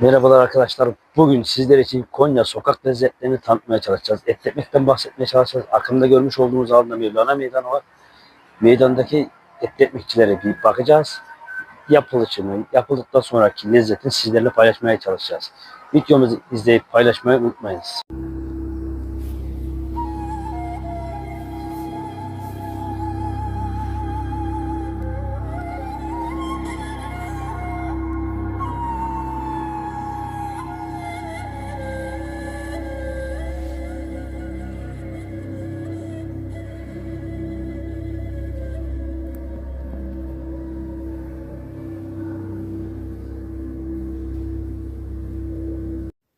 Merhabalar arkadaşlar. Bugün sizler için Konya sokak lezzetlerini tanıtmaya çalışacağız. Et ekmekten bahsetmeye çalışacağız. Arkamda görmüş olduğunuz alanda Mevlana Meydanı var. Meydandaki et ekmekçilere bir bakacağız. Yapılışını, yapıldıktan sonraki lezzetini sizlerle paylaşmaya çalışacağız. Videomuzu izleyip paylaşmayı unutmayınız.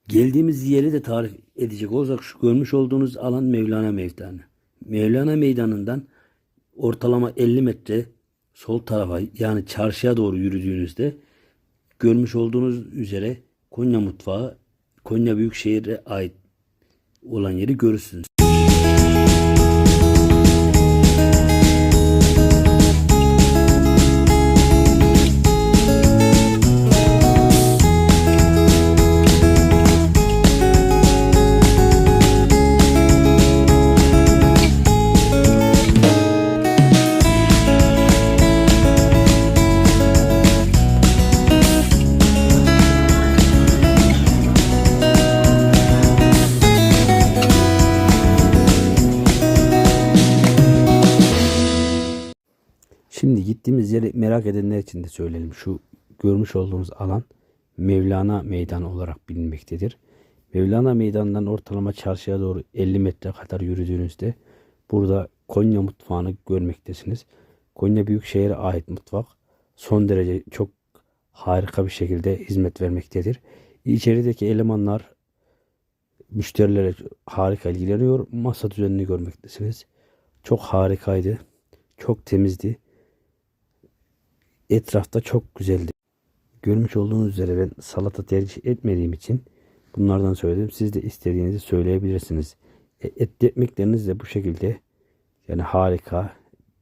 Geldiğimiz yeri de tarif edecek olursak şu görmüş olduğunuz alan Mevlana Meydanı. Mevlana Meydanı'ndan ortalama 50 metre sol tarafa yani çarşıya doğru yürüdüğünüzde görmüş olduğunuz üzere Konya mutfağı Konya Büyükşehir'e ait olan yeri görürsünüz. Şimdi gittiğimiz yeri merak edenler için de söyleyelim. Şu görmüş olduğunuz alan Mevlana Meydanı olarak bilinmektedir. Mevlana Meydanı'ndan ortalama çarşıya doğru 50 metre kadar yürüdüğünüzde burada Konya mutfağını görmektesiniz. Konya Büyükşehir'e ait mutfak son derece çok harika bir şekilde hizmet vermektedir. İçerideki elemanlar müşterilere harika ilgileniyor. Masa düzenini görmektesiniz. Çok harikaydı. Çok temizdi. Etrafta çok güzeldi. Görmüş olduğunuz üzere ben salata tercih etmediğim için bunlardan söyledim. Siz de istediğinizi söyleyebilirsiniz. E, Et ekmekleriniz de bu şekilde yani harika.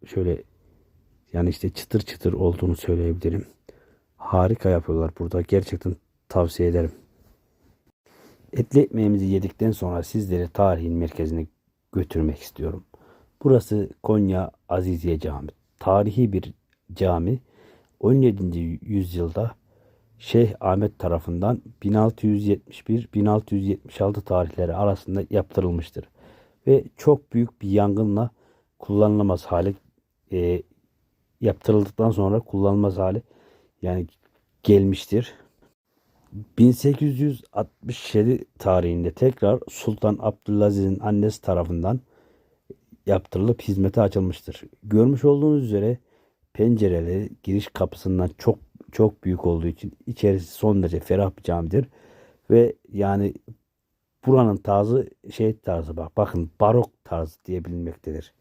Şöyle yani işte çıtır çıtır olduğunu söyleyebilirim. Harika yapıyorlar burada. Gerçekten tavsiye ederim. Etli ekmeğimizi yedikten sonra sizleri tarihin merkezine götürmek istiyorum. Burası Konya Aziziye Cami. Tarihi bir cami. 17. yüzyılda Şeyh Ahmet tarafından 1671-1676 tarihleri arasında yaptırılmıştır. Ve çok büyük bir yangınla kullanılamaz hale e, yaptırıldıktan sonra kullanılmaz hale yani gelmiştir. 1867 tarihinde tekrar Sultan Abdülaziz'in annesi tarafından yaptırılıp hizmete açılmıştır. Görmüş olduğunuz üzere pencereleri giriş kapısından çok çok büyük olduğu için içerisi son derece ferah bir camidir. Ve yani buranın tarzı şey tarzı bak bakın barok tarzı diye bilinmektedir.